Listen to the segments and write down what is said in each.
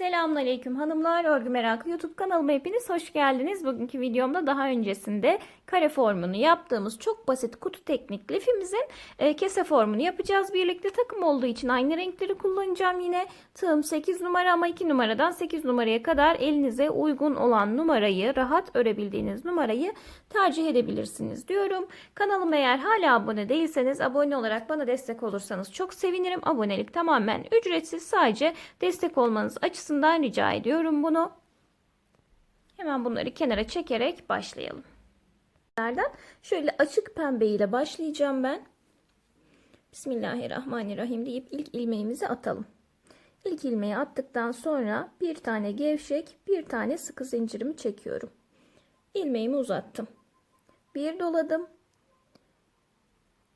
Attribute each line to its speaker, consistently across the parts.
Speaker 1: Selamünaleyküm hanımlar. Örgü Merakı YouTube kanalıma hepiniz hoş geldiniz. Bugünkü videomda daha öncesinde kare formunu yaptığımız çok basit kutu teknik lifimizin e, kese formunu yapacağız. Birlikte takım olduğu için aynı renkleri kullanacağım yine. Tığım 8 numara ama 2 numaradan 8 numaraya kadar elinize uygun olan numarayı, rahat örebildiğiniz numarayı tercih edebilirsiniz diyorum. Kanalıma eğer hala abone değilseniz abone olarak bana destek olursanız çok sevinirim. Abonelik tamamen ücretsiz sadece destek olmanız açısından rica ediyorum bunu. Hemen bunları kenara çekerek başlayalım. Şöyle açık pembe ile başlayacağım ben. Bismillahirrahmanirrahim deyip ilk ilmeğimizi atalım. İlk ilmeği attıktan sonra bir tane gevşek, bir tane sıkı zincirimi çekiyorum. İlmeğimi uzattım. Bir doladım.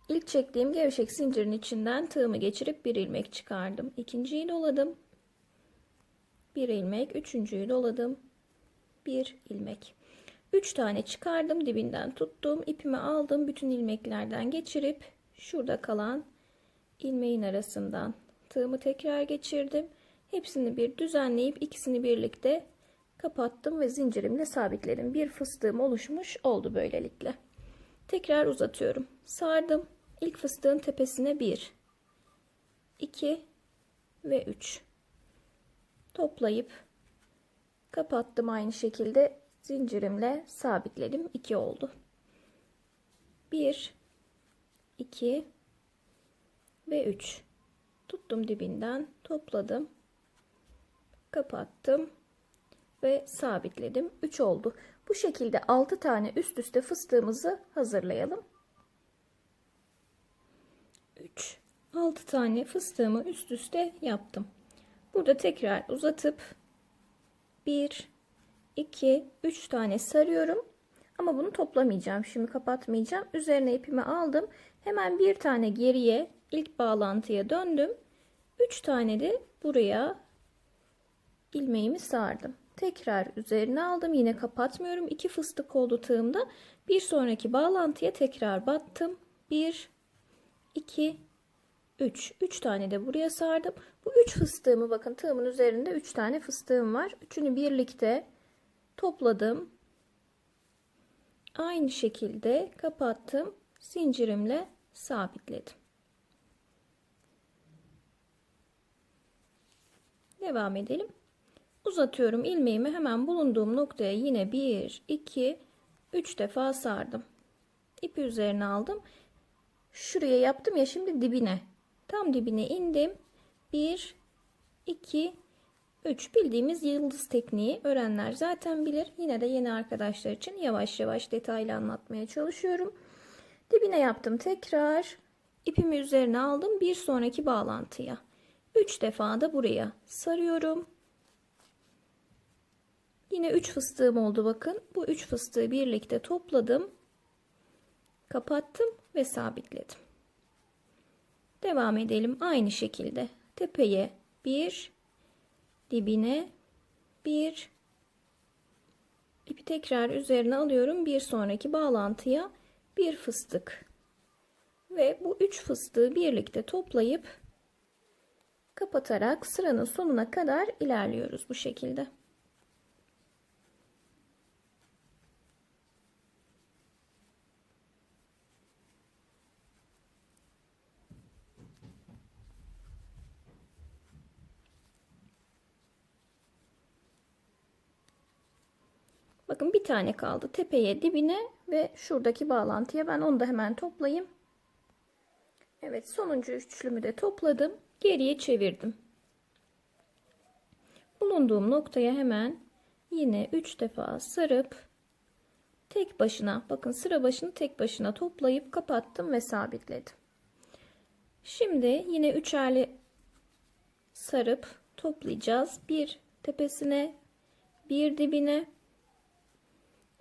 Speaker 1: İlk çektiğim gevşek zincirin içinden tığımı geçirip bir ilmek çıkardım. İkinciyi doladım. Bir ilmek, üçüncüyü doladım. Bir ilmek. Üç tane çıkardım, dibinden tuttum, ipimi aldım, bütün ilmeklerden geçirip şurada kalan ilmeğin arasından tığımı tekrar geçirdim. Hepsini bir düzenleyip ikisini birlikte kapattım ve zincirimle sabitledim. Bir fıstığım oluşmuş oldu böylelikle. Tekrar uzatıyorum. Sardım. İlk fıstığın tepesine 1 2 ve 3 toplayıp kapattım aynı şekilde. Zincirimle sabitledim. 2 oldu. 1 2 ve 3 tuttum dibinden. Topladım. Kapattım ve sabitledim. 3 oldu. Bu şekilde 6 tane üst üste fıstığımızı hazırlayalım. 3 6 tane fıstığımı üst üste yaptım burada tekrar uzatıp 1 2 3 tane sarıyorum. Ama bunu toplamayacağım. Şimdi kapatmayacağım. Üzerine ipimi aldım. Hemen bir tane geriye ilk bağlantıya döndüm. 3 tane de buraya ilmeğimi sardım. Tekrar üzerine aldım. Yine kapatmıyorum. 2 fıstık oldu tığımda bir sonraki bağlantıya tekrar battım. 1 2 3 3 tane de buraya sardım. Bu 3 fıstığımı bakın tığımın üzerinde 3 tane fıstığım var. Üçünü birlikte topladım. Aynı şekilde kapattım zincirimle sabitledim. Devam edelim. Uzatıyorum ilmeğimi hemen bulunduğum noktaya yine 1 2 3 defa sardım. İpi üzerine aldım. Şuraya yaptım ya şimdi dibine tam dibine indim. 1 2 3 bildiğimiz yıldız tekniği. Öğrenler zaten bilir. Yine de yeni arkadaşlar için yavaş yavaş detaylı anlatmaya çalışıyorum. Dibine yaptım tekrar. İpimi üzerine aldım bir sonraki bağlantıya. 3 defa da buraya sarıyorum. Yine 3 fıstığım oldu bakın. Bu 3 fıstığı birlikte topladım. Kapattım ve sabitledim devam edelim. Aynı şekilde tepeye bir dibine bir. İpi tekrar üzerine alıyorum. Bir sonraki bağlantıya bir fıstık. Ve bu üç fıstığı birlikte toplayıp kapatarak sıranın sonuna kadar ilerliyoruz bu şekilde. Bakın bir tane kaldı. Tepeye, dibine ve şuradaki bağlantıya. Ben onu da hemen toplayayım. Evet sonuncu üçlümü de topladım. Geriye çevirdim. Bulunduğum noktaya hemen yine 3 defa sarıp tek başına bakın sıra başını tek başına toplayıp kapattım ve sabitledim. Şimdi yine üçerli sarıp toplayacağız. Bir tepesine, bir dibine,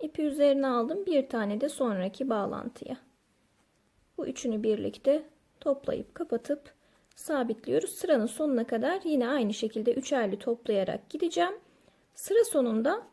Speaker 1: ipi üzerine aldım bir tane de sonraki bağlantıya. Bu üçünü birlikte toplayıp kapatıp sabitliyoruz. Sıranın sonuna kadar yine aynı şekilde üçerli toplayarak gideceğim. Sıra sonunda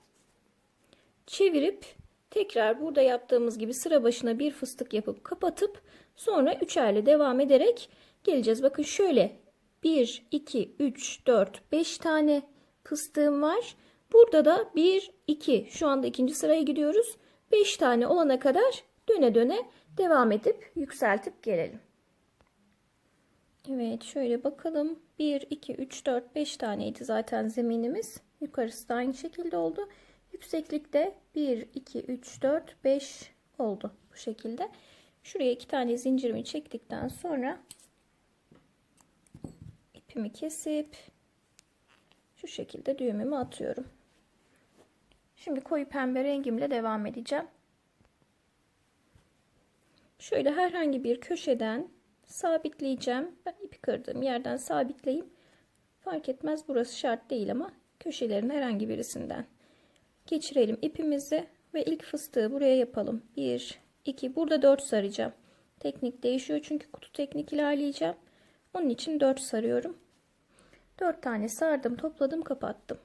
Speaker 1: çevirip tekrar burada yaptığımız gibi sıra başına bir fıstık yapıp kapatıp sonra üçerli devam ederek geleceğiz. Bakın şöyle 1 2 3 4 5 tane fıstığım var. Burada da 1, 2. Şu anda ikinci sıraya gidiyoruz. 5 tane olana kadar döne döne devam edip yükseltip gelelim. Evet şöyle bakalım. 1, 2, 3, 4, 5 taneydi zaten zeminimiz. Yukarısı da aynı şekilde oldu. Yükseklikte 1, 2, 3, 4, 5 oldu bu şekilde. Şuraya iki tane zincirimi çektikten sonra ipimi kesip şu şekilde düğümümü atıyorum. Şimdi koyu pembe rengimle devam edeceğim. Şöyle herhangi bir köşeden sabitleyeceğim. Ben ipi kırdığım yerden sabitleyeyim. Fark etmez burası şart değil ama köşelerin herhangi birisinden geçirelim ipimizi ve ilk fıstığı buraya yapalım. 1 2 burada 4 saracağım. Teknik değişiyor çünkü kutu teknik ilerleyeceğim. Onun için 4 sarıyorum. 4 tane sardım, topladım, kapattım.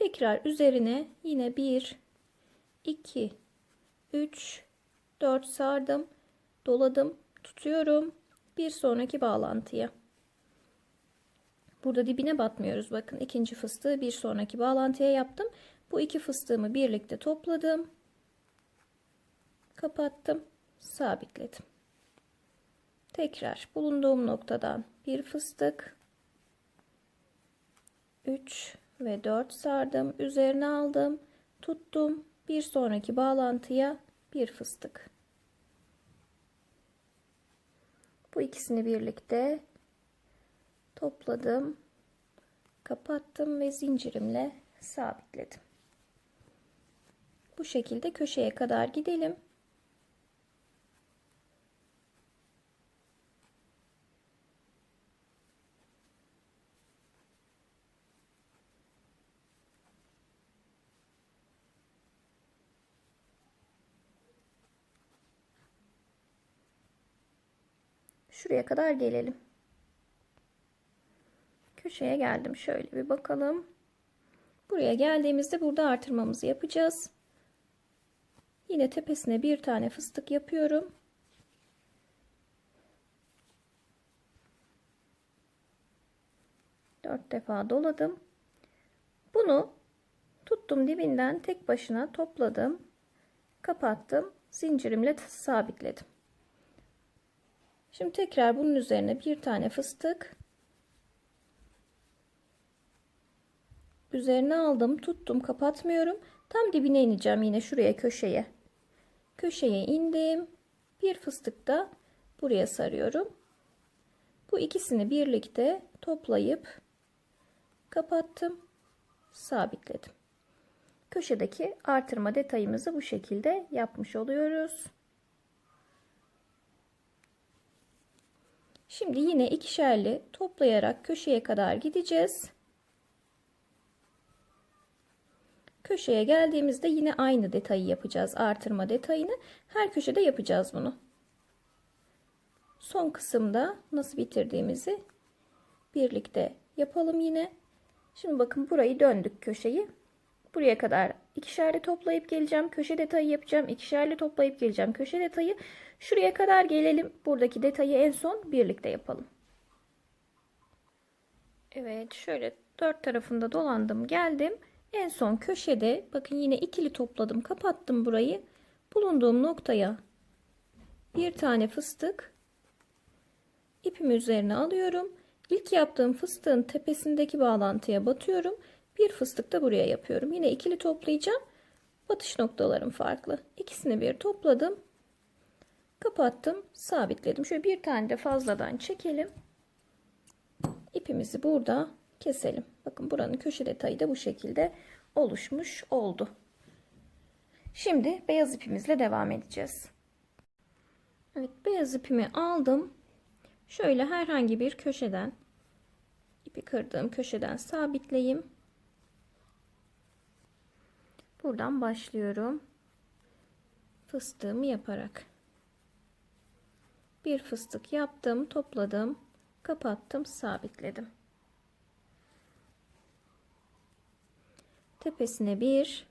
Speaker 1: Tekrar üzerine yine 1 2 3 4 sardım, doladım, tutuyorum. Bir sonraki bağlantıya. Burada dibine batmıyoruz. Bakın ikinci fıstığı bir sonraki bağlantıya yaptım. Bu iki fıstığımı birlikte topladım. Kapattım. Sabitledim. Tekrar bulunduğum noktadan bir fıstık. 3 ve 4 sardım. Üzerine aldım. Tuttum. Bir sonraki bağlantıya bir fıstık. Bu ikisini birlikte topladım. Kapattım ve zincirimle sabitledim. Bu şekilde köşeye kadar gidelim. Şuraya kadar gelelim. Köşeye geldim. Şöyle bir bakalım. Buraya geldiğimizde burada artırmamızı yapacağız. Yine tepesine bir tane fıstık yapıyorum. Dört defa doladım. Bunu tuttum dibinden tek başına topladım. Kapattım. Zincirimle sabitledim. Şimdi tekrar bunun üzerine bir tane fıstık üzerine aldım tuttum kapatmıyorum. Tam dibine ineceğim yine şuraya köşeye. Köşeye indim. Bir fıstık da buraya sarıyorum. Bu ikisini birlikte toplayıp kapattım sabitledim. Köşedeki artırma detayımızı bu şekilde yapmış oluyoruz Şimdi yine ikişerli toplayarak köşeye kadar gideceğiz. Köşeye geldiğimizde yine aynı detayı yapacağız. Artırma detayını. Her köşede yapacağız bunu. Son kısımda nasıl bitirdiğimizi birlikte yapalım yine. Şimdi bakın burayı döndük köşeyi. Buraya kadar ikişerli toplayıp geleceğim. Köşe detayı yapacağım. İkişerli toplayıp geleceğim. Köşe detayı. Şuraya kadar gelelim. Buradaki detayı en son birlikte yapalım. Evet şöyle dört tarafında dolandım geldim. En son köşede bakın yine ikili topladım kapattım burayı. Bulunduğum noktaya bir tane fıstık ipimi üzerine alıyorum. İlk yaptığım fıstığın tepesindeki bağlantıya batıyorum. Bir fıstık da buraya yapıyorum. Yine ikili toplayacağım. Batış noktalarım farklı. İkisini bir topladım. Kapattım. Sabitledim. Şöyle bir tane de fazladan çekelim. İpimizi burada keselim. Bakın buranın köşe detayı da bu şekilde oluşmuş oldu. Şimdi beyaz ipimizle devam edeceğiz. Evet beyaz ipimi aldım. Şöyle herhangi bir köşeden ipi kırdığım köşeden sabitleyeyim. Buradan başlıyorum. Fıstığımı yaparak. Bir fıstık yaptım, topladım, kapattım, sabitledim. Tepesine bir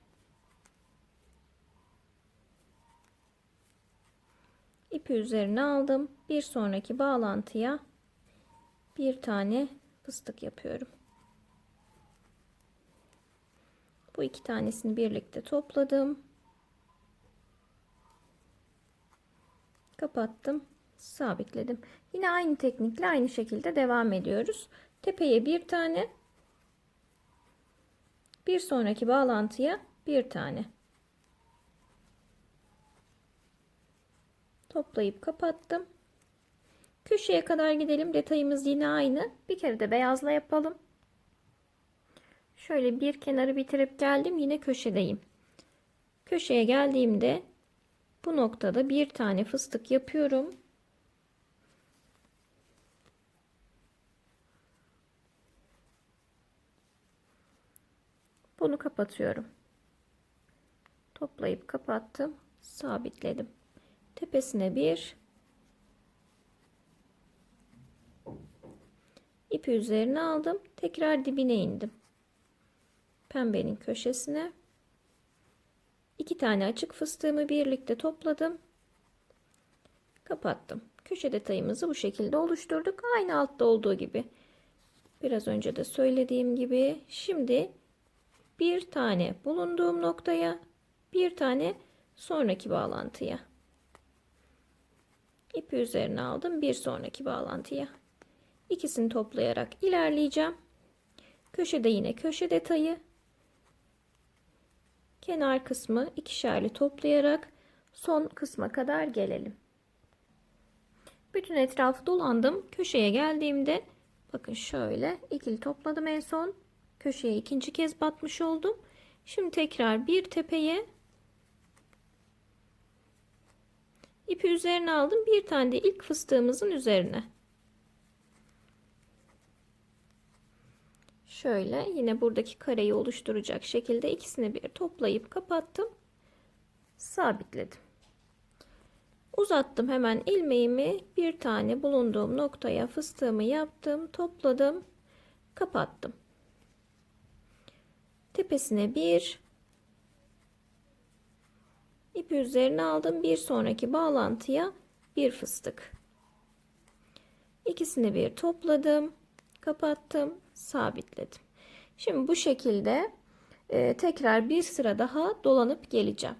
Speaker 1: ipi üzerine aldım. Bir sonraki bağlantıya bir tane fıstık yapıyorum. Bu iki tanesini birlikte topladım. Kapattım. Sabitledim. Yine aynı teknikle aynı şekilde devam ediyoruz. Tepeye bir tane. Bir sonraki bağlantıya bir tane. Toplayıp kapattım. Köşeye kadar gidelim. Detayımız yine aynı. Bir kere de beyazla yapalım. Şöyle bir kenarı bitirip geldim. Yine köşedeyim. Köşeye geldiğimde bu noktada bir tane fıstık yapıyorum. Bunu kapatıyorum. Toplayıp kapattım. Sabitledim. Tepesine bir ipi üzerine aldım. Tekrar dibine indim. Pembenin köşesine iki tane açık fıstığımı birlikte topladım. Kapattım. Köşe detayımızı bu şekilde oluşturduk. Aynı altta olduğu gibi. Biraz önce de söylediğim gibi. Şimdi bir tane bulunduğum noktaya bir tane sonraki bağlantıya ipi üzerine aldım bir sonraki bağlantıya ikisini toplayarak ilerleyeceğim köşede yine köşe detayı kenar kısmı ikişerli toplayarak son kısma kadar gelelim bütün etrafı dolandım köşeye geldiğimde bakın şöyle ikili topladım en son köşeye ikinci kez batmış oldum. Şimdi tekrar bir tepeye ipi üzerine aldım. Bir tane de ilk fıstığımızın üzerine. Şöyle yine buradaki kareyi oluşturacak şekilde ikisini bir toplayıp kapattım. Sabitledim. Uzattım hemen ilmeğimi bir tane bulunduğum noktaya fıstığımı yaptım, topladım, kapattım tepesine bir ipi üzerine aldım bir sonraki bağlantıya bir fıstık ikisini bir topladım kapattım sabitledim şimdi bu şekilde e, tekrar bir sıra daha dolanıp geleceğim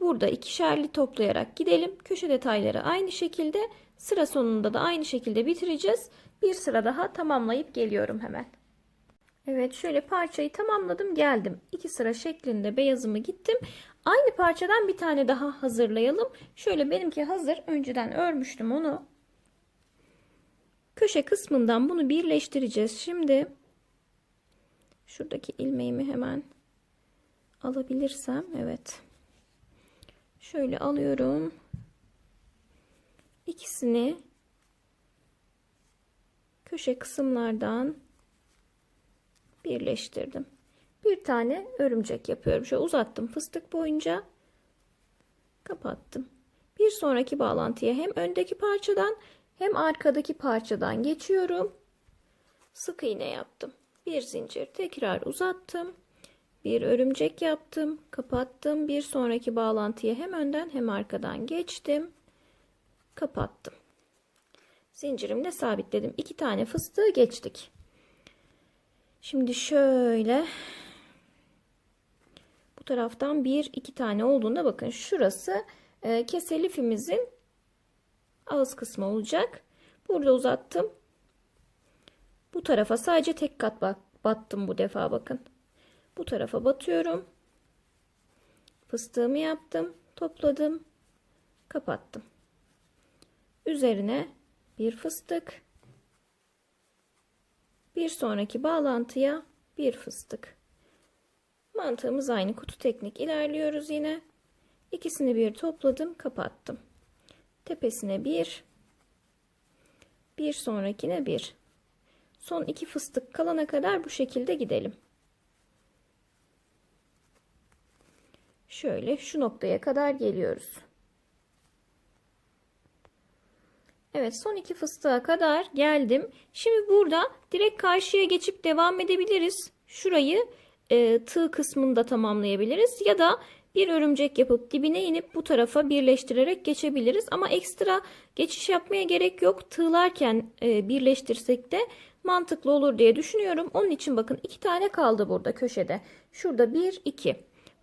Speaker 1: burada ikişerli toplayarak gidelim köşe detayları aynı şekilde sıra sonunda da aynı şekilde bitireceğiz bir sıra daha tamamlayıp geliyorum hemen Evet şöyle parçayı tamamladım geldim. İki sıra şeklinde beyazımı gittim. Aynı parçadan bir tane daha hazırlayalım. Şöyle benimki hazır. Önceden örmüştüm onu. Köşe kısmından bunu birleştireceğiz. Şimdi şuradaki ilmeğimi hemen alabilirsem evet. Şöyle alıyorum. İkisini köşe kısımlardan birleştirdim. Bir tane örümcek yapıyorum. Şöyle uzattım fıstık boyunca. Kapattım. Bir sonraki bağlantıya hem öndeki parçadan hem arkadaki parçadan geçiyorum. Sık iğne yaptım. Bir zincir tekrar uzattım. Bir örümcek yaptım. Kapattım. Bir sonraki bağlantıya hem önden hem arkadan geçtim. Kapattım. Zincirimle sabitledim. İki tane fıstığı geçtik. Şimdi şöyle bu taraftan bir iki tane olduğunda bakın şurası e, kese lifimizin ağız kısmı olacak. Burada uzattım. Bu tarafa sadece tek kat battım bu defa bakın. Bu tarafa batıyorum. Fıstığımı yaptım. Topladım. Kapattım. Üzerine bir fıstık bir sonraki bağlantıya bir fıstık. Mantığımız aynı kutu teknik ilerliyoruz yine. İkisini bir topladım, kapattım. Tepesine bir, bir sonrakine bir. Son iki fıstık kalana kadar bu şekilde gidelim. Şöyle şu noktaya kadar geliyoruz. Evet son iki fıstığa kadar geldim. Şimdi burada direkt karşıya geçip devam edebiliriz. Şurayı e, tığ kısmında tamamlayabiliriz. Ya da bir örümcek yapıp dibine inip bu tarafa birleştirerek geçebiliriz. Ama ekstra geçiş yapmaya gerek yok. Tığlarken e, birleştirsek de mantıklı olur diye düşünüyorum. Onun için bakın iki tane kaldı burada köşede. Şurada bir, iki.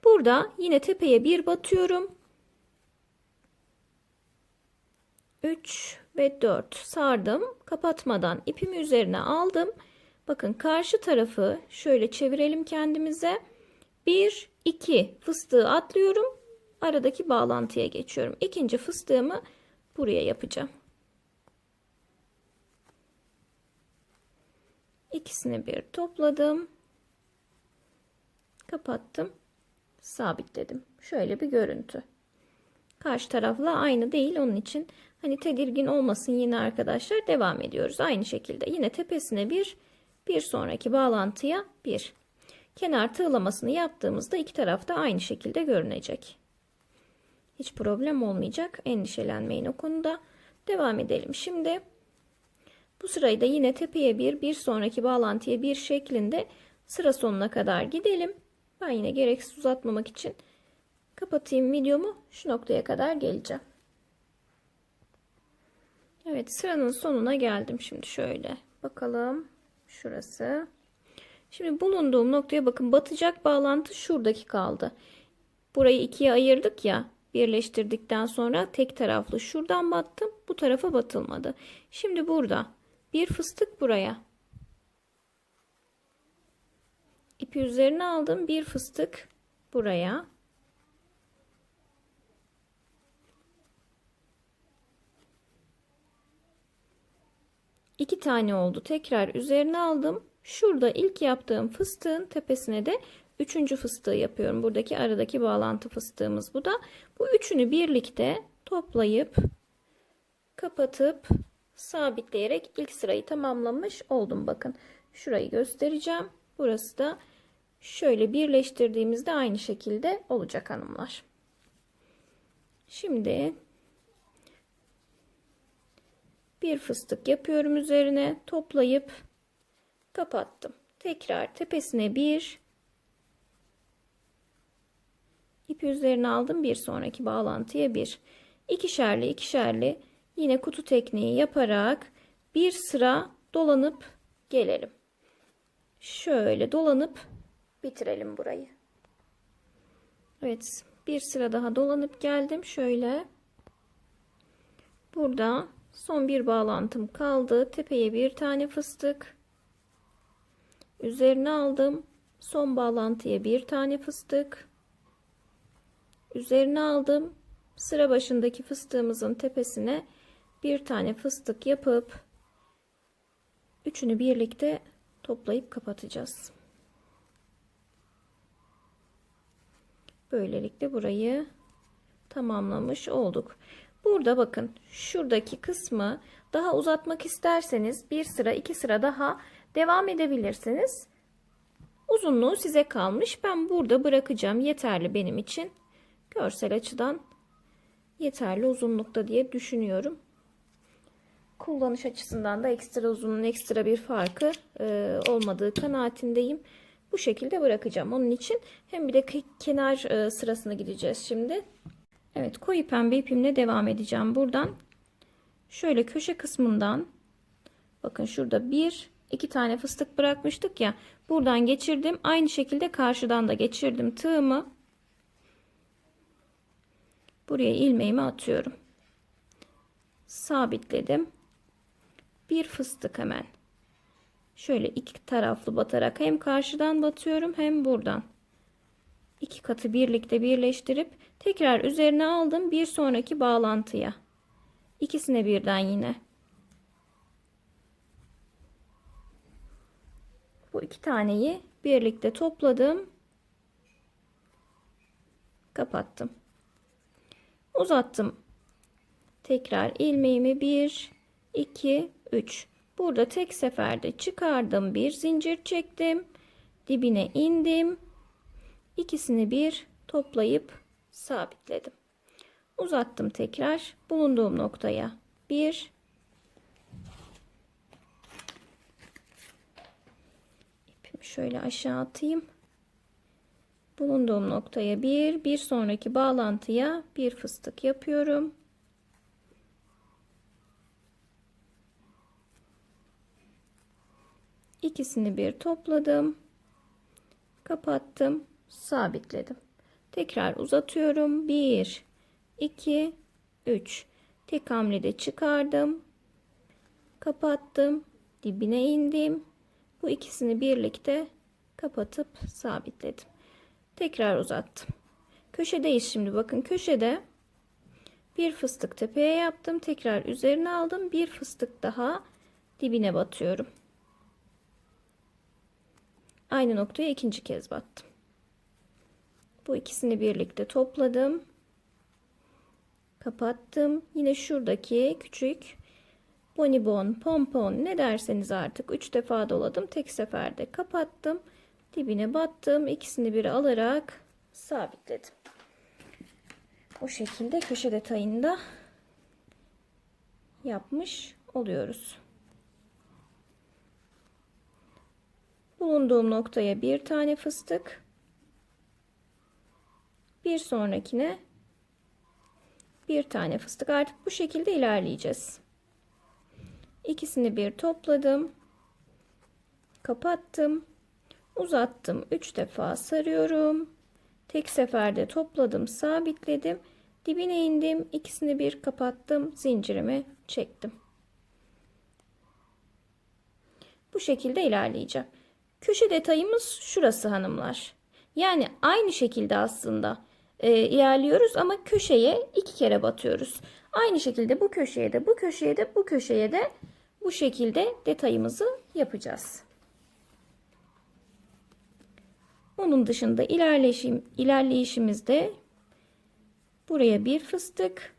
Speaker 1: Burada yine tepeye bir batıyorum. 3 ve 4 sardım. Kapatmadan ipimi üzerine aldım. Bakın karşı tarafı şöyle çevirelim kendimize. 1 2 fıstığı atlıyorum. Aradaki bağlantıya geçiyorum. İkinci fıstığımı buraya yapacağım. İkisini bir topladım. Kapattım. Sabitledim. Şöyle bir görüntü. Karşı tarafla aynı değil. Onun için hani tedirgin olmasın yine arkadaşlar devam ediyoruz. Aynı şekilde yine tepesine bir bir sonraki bağlantıya bir. Kenar tığlamasını yaptığımızda iki tarafta aynı şekilde görünecek. Hiç problem olmayacak. Endişelenmeyin o konuda. Devam edelim. Şimdi bu sırayı da yine tepeye bir, bir sonraki bağlantıya bir şeklinde sıra sonuna kadar gidelim. Ben yine gereksiz uzatmamak için kapatayım videomu. Şu noktaya kadar geleceğim. Evet sıranın sonuna geldim şimdi şöyle. Bakalım şurası. Şimdi bulunduğum noktaya bakın batacak bağlantı şuradaki kaldı. Burayı ikiye ayırdık ya birleştirdikten sonra tek taraflı şuradan battım bu tarafa batılmadı. Şimdi burada bir fıstık buraya. İpi üzerine aldım bir fıstık buraya. İki tane oldu. Tekrar üzerine aldım. Şurada ilk yaptığım fıstığın tepesine de üçüncü fıstığı yapıyorum. Buradaki aradaki bağlantı fıstığımız bu da. Bu üçünü birlikte toplayıp kapatıp sabitleyerek ilk sırayı tamamlamış oldum. Bakın şurayı göstereceğim. Burası da şöyle birleştirdiğimizde aynı şekilde olacak hanımlar. Şimdi bir fıstık yapıyorum üzerine toplayıp kapattım. Tekrar tepesine bir ipi üzerine aldım bir sonraki bağlantıya bir ikişerli ikişerli yine kutu tekniği yaparak bir sıra dolanıp gelelim. Şöyle dolanıp bitirelim burayı. Evet bir sıra daha dolanıp geldim şöyle. Burada son bir bağlantım kaldı. Tepeye bir tane fıstık. Üzerine aldım. Son bağlantıya bir tane fıstık. Üzerine aldım. Sıra başındaki fıstığımızın tepesine bir tane fıstık yapıp üçünü birlikte toplayıp kapatacağız. Böylelikle burayı tamamlamış olduk. Burada bakın şuradaki kısmı daha uzatmak isterseniz bir sıra iki sıra daha devam edebilirsiniz. Uzunluğu size kalmış. Ben burada bırakacağım. Yeterli benim için. Görsel açıdan yeterli uzunlukta diye düşünüyorum. Kullanış açısından da ekstra uzunluğun ekstra bir farkı e, olmadığı kanaatindeyim. Bu şekilde bırakacağım. Onun için hem bir de kenar e, sırasına gideceğiz şimdi. Evet koyu pembe ipimle devam edeceğim. Buradan şöyle köşe kısmından bakın şurada bir iki tane fıstık bırakmıştık ya. Buradan geçirdim. Aynı şekilde karşıdan da geçirdim tığımı. Buraya ilmeğimi atıyorum. Sabitledim. Bir fıstık hemen. Şöyle iki taraflı batarak hem karşıdan batıyorum hem buradan. İki katı birlikte birleştirip tekrar üzerine aldım bir sonraki bağlantıya. İkisine birden yine. Bu iki taneyi birlikte topladım. Kapattım. Uzattım. Tekrar ilmeğimi 1, 2, 3. Burada tek seferde çıkardım. Bir zincir çektim. Dibine indim. İkisini bir toplayıp sabitledim. Uzattım tekrar bulunduğum noktaya. 1 şöyle aşağı atayım. Bulunduğum noktaya bir, bir sonraki bağlantıya bir fıstık yapıyorum. İkisini bir topladım. Kapattım. Sabitledim. Tekrar uzatıyorum. 1 2 3 Tek hamlede çıkardım. Kapattım. Dibine indim. Bu ikisini birlikte kapatıp sabitledim. Tekrar uzattım. Köşedeyiz şimdi. Bakın köşede bir fıstık tepeye yaptım. Tekrar üzerine aldım. Bir fıstık daha dibine batıyorum. Aynı noktaya ikinci kez battım. Bu ikisini birlikte topladım. Kapattım. Yine şuradaki küçük bonibon, pompon ne derseniz artık 3 defa doladım. Tek seferde kapattım. Dibine battım. İkisini bir alarak sabitledim. Bu şekilde köşe detayında yapmış oluyoruz. Bulunduğum noktaya bir tane fıstık. Bir sonrakine bir tane fıstık. Artık bu şekilde ilerleyeceğiz. İkisini bir topladım. Kapattım. Uzattım. 3 defa sarıyorum. Tek seferde topladım, sabitledim. Dibine indim. ikisini bir kapattım. Zincirimi çektim. Bu şekilde ilerleyeceğim. Köşe detayımız şurası hanımlar. Yani aynı şekilde aslında e, ilerliyoruz ama köşeye iki kere batıyoruz. Aynı şekilde bu köşeye de bu köşeye de bu köşeye de bu şekilde detayımızı yapacağız. Onun dışında ilerleyişim, ilerleyişimizde buraya bir fıstık,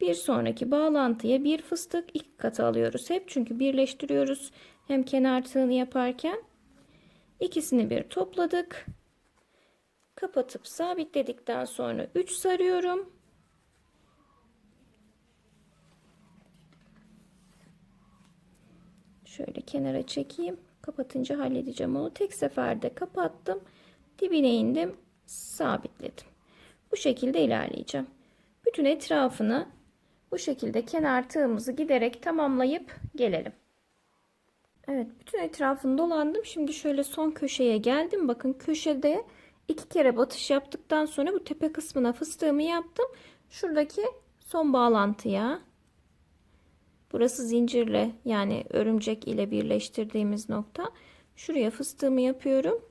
Speaker 1: bir sonraki bağlantıya bir fıstık iki katı alıyoruz. Hep çünkü birleştiriyoruz. Hem kenar tığını yaparken ikisini bir topladık. Kapatıp sabitledikten sonra 3 sarıyorum. Şöyle kenara çekeyim. Kapatınca halledeceğim onu. Tek seferde kapattım. Dibine indim. Sabitledim. Bu şekilde ilerleyeceğim. Bütün etrafını bu şekilde kenar tığımızı giderek tamamlayıp gelelim. Evet bütün etrafını dolandım. Şimdi şöyle son köşeye geldim. Bakın köşede iki kere batış yaptıktan sonra bu tepe kısmına fıstığımı yaptım. Şuradaki son bağlantıya Burası zincirle yani örümcek ile birleştirdiğimiz nokta. Şuraya fıstığımı yapıyorum.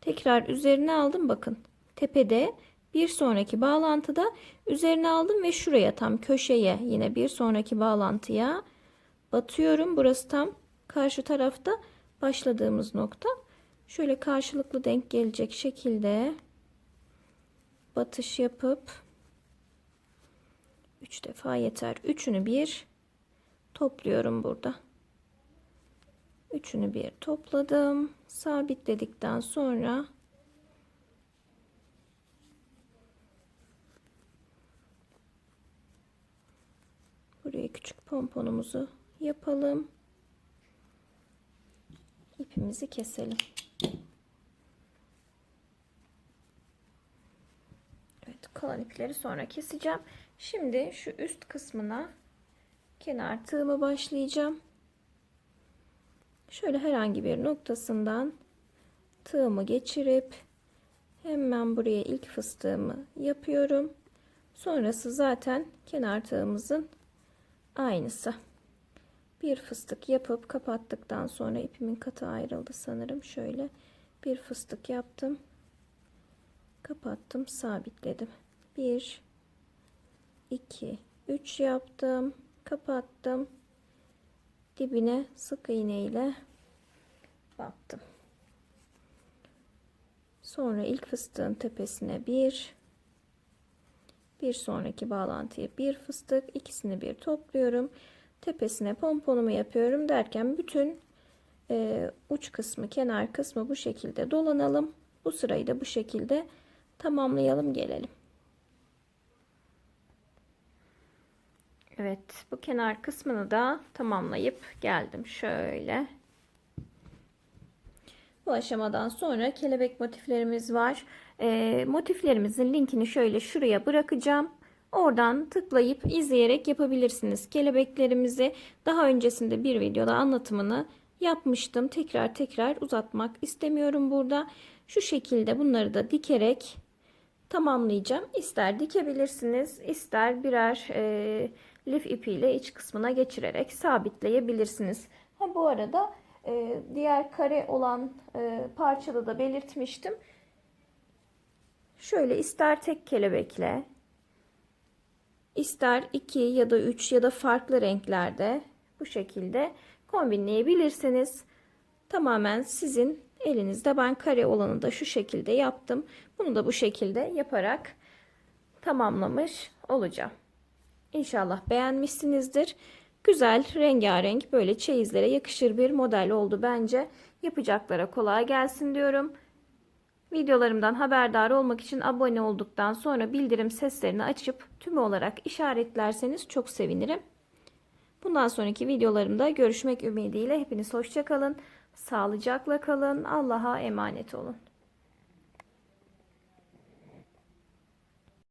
Speaker 1: Tekrar üzerine aldım bakın. Tepede bir sonraki bağlantıda üzerine aldım ve şuraya tam köşeye yine bir sonraki bağlantıya batıyorum. Burası tam karşı tarafta başladığımız nokta. Şöyle karşılıklı denk gelecek şekilde batış yapıp 3 defa yeter. Üçünü bir topluyorum burada. Üçünü bir topladım. Sabitledikten sonra buraya küçük pomponumuzu yapalım. İpimizi keselim. Evet, kalan ipleri sonra keseceğim. Şimdi şu üst kısmına kenar tığımı başlayacağım. Şöyle herhangi bir noktasından tığımı geçirip hemen buraya ilk fıstığımı yapıyorum. Sonrası zaten kenar tığımızın aynısı. Bir fıstık yapıp kapattıktan sonra ipimin katı ayrıldı sanırım. Şöyle bir fıstık yaptım. Kapattım, sabitledim. Bir 2 3 yaptım. Kapattım. Dibine sık iğne ile battım. Sonra ilk fıstığın tepesine bir bir sonraki bağlantıya bir fıstık ikisini bir topluyorum. Tepesine pomponumu yapıyorum derken bütün e, uç kısmı kenar kısmı bu şekilde dolanalım. Bu sırayı da bu şekilde tamamlayalım gelelim Evet bu kenar kısmını da tamamlayıp geldim şöyle. Bu aşamadan sonra kelebek motiflerimiz var. E, motiflerimizin linkini şöyle şuraya bırakacağım. Oradan tıklayıp izleyerek yapabilirsiniz. Kelebeklerimizi daha öncesinde bir videoda anlatımını yapmıştım. Tekrar tekrar uzatmak istemiyorum burada. Şu şekilde bunları da dikerek tamamlayacağım. İster dikebilirsiniz, ister birer e, lif ipiyle iç kısmına geçirerek sabitleyebilirsiniz. Ha bu arada e, diğer kare olan e, parçada da belirtmiştim. Şöyle ister tek kelebekle, ister iki ya da üç ya da farklı renklerde bu şekilde kombinleyebilirsiniz. Tamamen sizin elinizde. Ben kare olanı da şu şekilde yaptım. Bunu da bu şekilde yaparak tamamlamış olacağım. İnşallah beğenmişsinizdir. Güzel, rengarenk böyle çeyizlere yakışır bir model oldu bence. Yapacaklara kolay gelsin diyorum. Videolarımdan haberdar olmak için abone olduktan sonra bildirim seslerini açıp tümü olarak işaretlerseniz çok sevinirim. Bundan sonraki videolarımda görüşmek ümidiyle hepiniz hoşçakalın. Sağlıcakla kalın. Allah'a emanet olun.